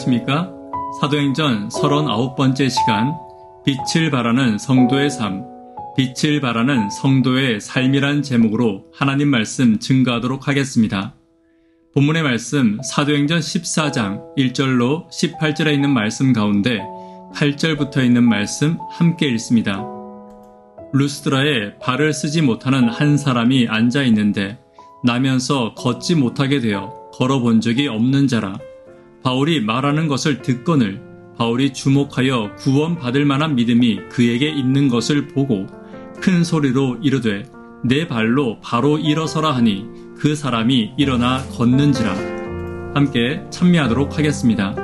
안녕하십니까? 사도행전 39번째 시간, 빛을 발하는 성도의 삶, 빛을 발하는 성도의 삶이란 제목으로 하나님 말씀 증거하도록 하겠습니다. 본문의 말씀 사도행전 14장 1절로 18절에 있는 말씀 가운데 8절부터 있는 말씀 함께 읽습니다. 루스드라에 발을 쓰지 못하는 한 사람이 앉아 있는데 나면서 걷지 못하게 되어 걸어본 적이 없는 자라 바울이 말하는 것을 듣거늘 바울이 주목하여 구원받을 만한 믿음이 그에게 있는 것을 보고 큰 소리로 이르되 내 발로 바로 일어서라 하니 그 사람이 일어나 걷는지라 함께 참여하도록 하겠습니다.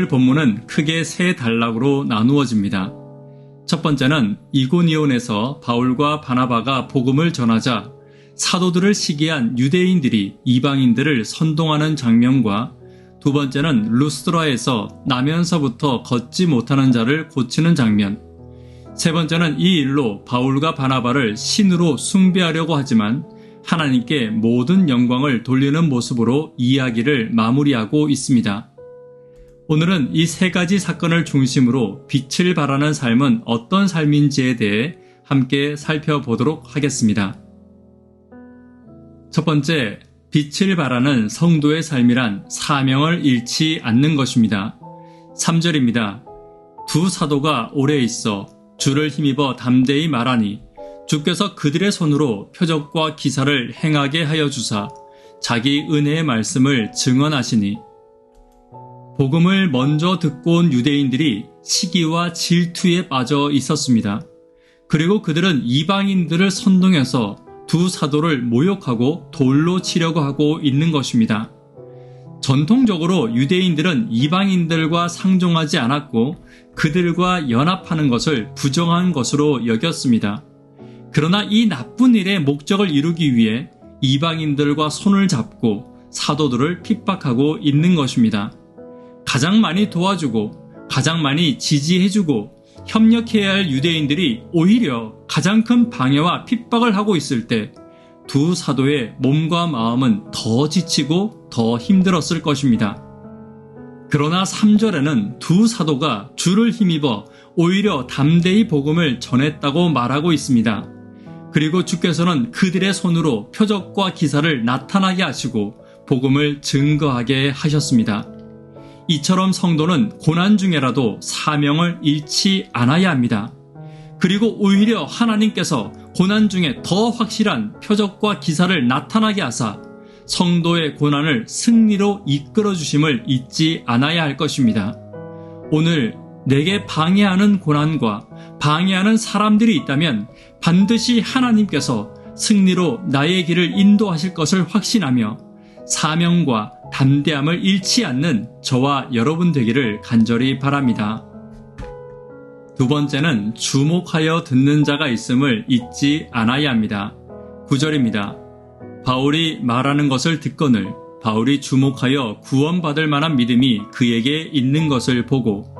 오늘 본문은 크게 세 단락으로 나누어집니다. 첫 번째는 이고니온에서 바울과 바나바가 복음을 전하자 사도들을 시기한 유대인들이 이방인들을 선동하는 장면과 두 번째는 루스드라에서 나면서부터 걷지 못하는 자를 고치는 장면. 세 번째는 이 일로 바울과 바나바를 신으로 숭배하려고 하지만 하나님께 모든 영광을 돌리는 모습으로 이야기를 마무리하고 있습니다. 오늘은 이 세 가지 사건을 중심으로 빛을 발하는 삶은 어떤 삶인지에 대해 함께 살펴보도록 하겠습니다. 첫 번째, 빛을 발하는 성도의 삶이란 사명을 잃지 않는 것입니다. 3절입니다. 두 사도가 오래 있어 주를 힘입어 담대히 말하니 주께서 그들의 손으로 표적과 기사를 행하게 하여 주사 자기 은혜의 말씀을 증언하시니 복음을 먼저 듣고 온 유대인들이 시기와 질투에 빠져 있었습니다. 그리고 그들은 이방인들을 선동해서 두 사도를 모욕하고 돌로 치려고 하고 있는 것입니다. 전통적으로 유대인들은 이방인들과 상종하지 않았고 그들과 연합하는 것을 부정한 것으로 여겼습니다. 그러나 이 나쁜 일의 목적을 이루기 위해 이방인들과 손을 잡고 사도들을 핍박하고 있는 것입니다. 가장 많이 도와주고 가장 많이 지지해주고 협력해야 할 유대인들이 오히려 가장 큰 방해와 핍박을 하고 있을 때 두 사도의 몸과 마음은 더 지치고 더 힘들었을 것입니다. 그러나 3절에는 두 사도가 주를 힘입어 오히려 담대히 복음을 전했다고 말하고 있습니다. 그리고 주께서는 그들의 손으로 표적과 기사를 나타나게 하시고 복음을 증거하게 하셨습니다. 이처럼 성도는 고난 중에라도 사명을 잃지 않아야 합니다. 그리고 오히려 하나님께서 고난 중에 더 확실한 표적과 기사를 나타나게 하사 성도의 고난을 승리로 이끌어 주심을 잊지 않아야 할 것입니다. 오늘 내게 방해하는 고난과 방해하는 사람들이 있다면 반드시 하나님께서 승리로 나의 길을 인도하실 것을 확신하며 사명과 담대함을 잃지 않는 저와 여러분 되기를 간절히 바랍니다. 두 번째는 주목하여 듣는 자가 있음을 잊지 않아야 합니다. 9절입니다. 바울이 말하는 것을 듣거늘 바울이 주목하여 구원받을 만한 믿음이 그에게 있는 것을 보고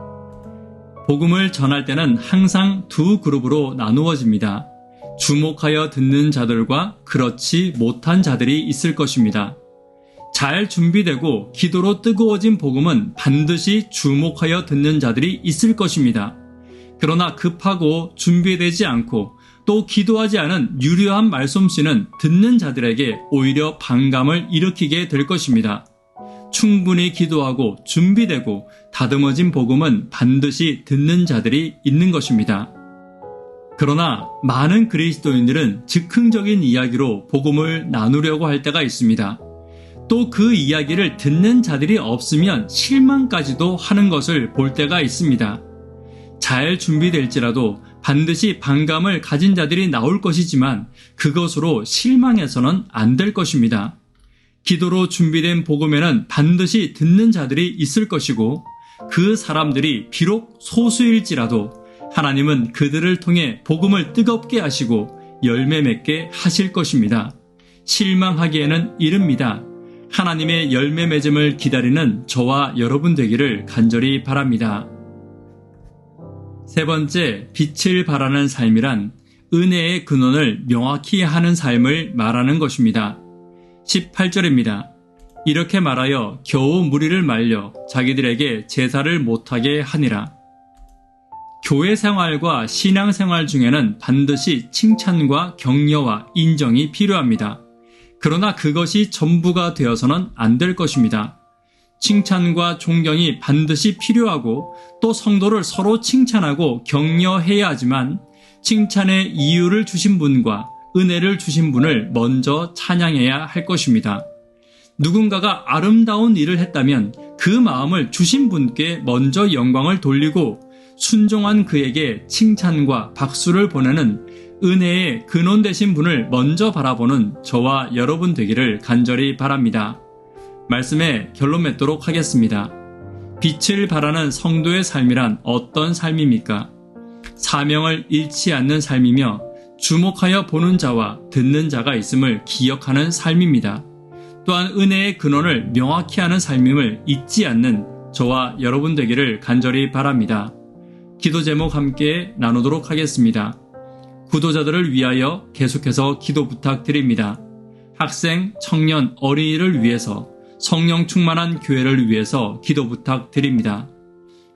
복음을 전할 때는 항상 두 그룹으로 나누어집니다. 주목하여 듣는 자들과 그렇지 못한 자들이 있을 것입니다. 잘 준비되고 기도로 뜨거워진 복음은 반드시 주목하여 듣는 자들이 있을 것입니다. 그러나 급하고 준비되지 않고 또 기도하지 않은 유려한 말솜씨는 듣는 자들에게 오히려 반감을 일으키게 될 것입니다. 충분히 기도하고 준비되고 다듬어진 복음은 반드시 듣는 자들이 있는 것입니다. 그러나 많은 그리스도인들은 즉흥적인 이야기로 복음을 나누려고 할 때가 있습니다. 또 그 이야기를 듣는 자들이 없으면 실망까지도 하는 것을 볼 때가 있습니다. 잘 준비될지라도 반드시 반감을 가진 자들이 나올 것이지만 그것으로 실망해서는 안 될 것입니다. 기도로 준비된 복음에는 반드시 듣는 자들이 있을 것이고 그 사람들이 비록 소수일지라도 하나님은 그들을 통해 복음을 뜨겁게 하시고 열매 맺게 하실 것입니다. 실망하기에는 이릅니다. 하나님의 열매 맺음을 기다리는 저와 여러분 되기를 간절히 바랍니다. 세 번째, 빛을 발하는 삶이란 은혜의 근원을 명확히 하는 삶을 말하는 것입니다. 18절입니다. 이렇게 말하여 겨우 무리를 말려 자기들에게 제사를 못하게 하니라. 교회 생활과 신앙 생활 중에는 반드시 칭찬과 격려와 인정이 필요합니다. 그러나 그것이 전부가 되어서는 안 될 것입니다. 칭찬과 존경이 반드시 필요하고 또 성도를 서로 칭찬하고 격려해야 하지만 칭찬의 이유를 주신 분과 은혜를 주신 분을 먼저 찬양해야 할 것입니다. 누군가가 아름다운 일을 했다면 그 마음을 주신 분께 먼저 영광을 돌리고 순종한 그에게 칭찬과 박수를 보내는 은혜의 근원 되신 분을 먼저 바라보는 저와 여러분 되기를 간절히 바랍니다. 말씀에 결론 맺도록 하겠습니다. 빛을 발하는 성도의 삶이란 어떤 삶입니까? 사명을 잃지 않는 삶이며 주목하여 보는 자와 듣는 자가 있음을 기억하는 삶입니다. 또한 은혜의 근원을 명확히 하는 삶임을 잊지 않는 저와 여러분 되기를 간절히 바랍니다. 기도 제목 함께 나누도록 하겠습니다. 구도자들을 위하여 계속해서 기도 부탁드립니다. 학생, 청년, 어린이를 위해서 성령 충만한 교회를 위해서 기도 부탁드립니다.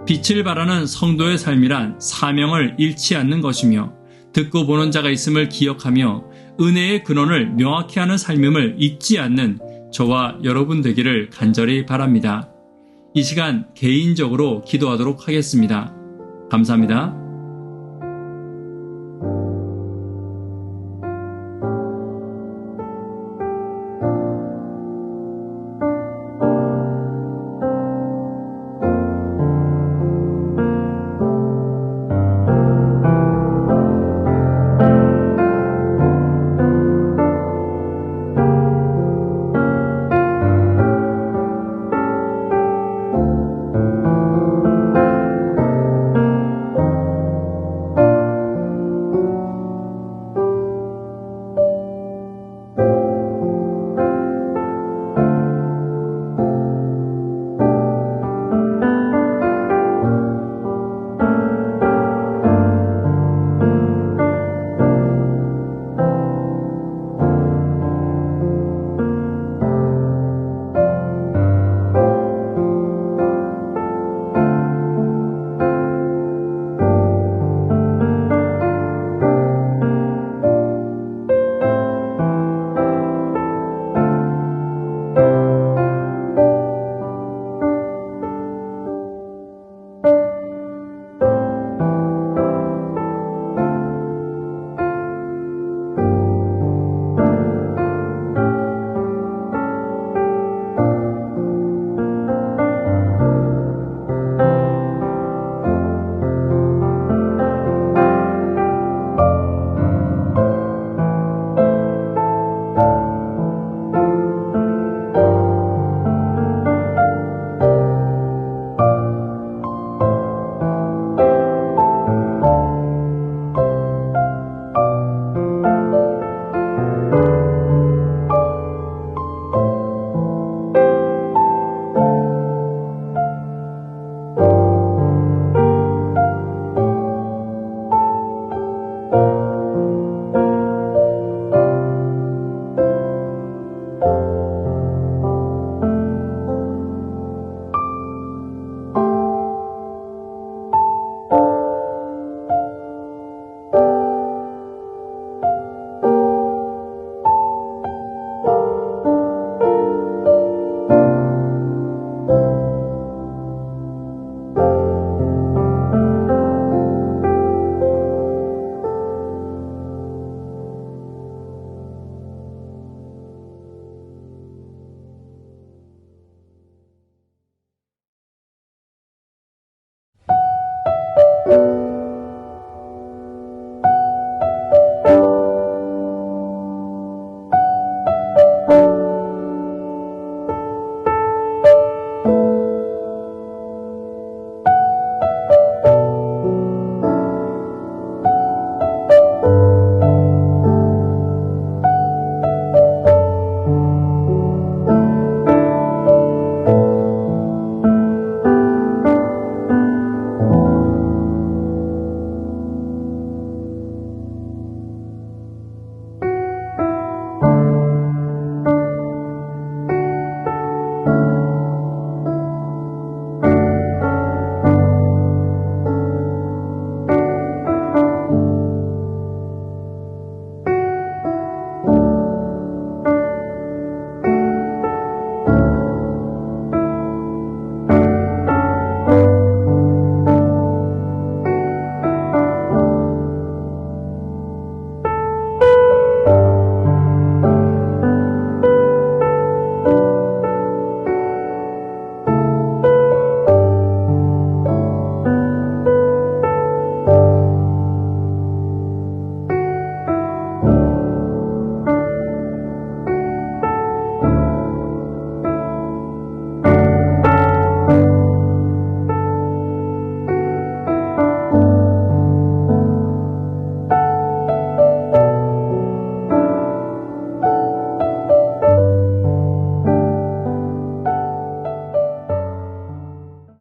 빛을 발하는 성도의 삶이란 사명을 잃지 않는 것이며 듣고 보는 자가 있음을 기억하며 은혜의 근원을 명확히 하는 삶임을 잊지 않는 저와 여러분 되기를 간절히 바랍니다. 이 시간 개인적으로 기도하도록 하겠습니다. 감사합니다.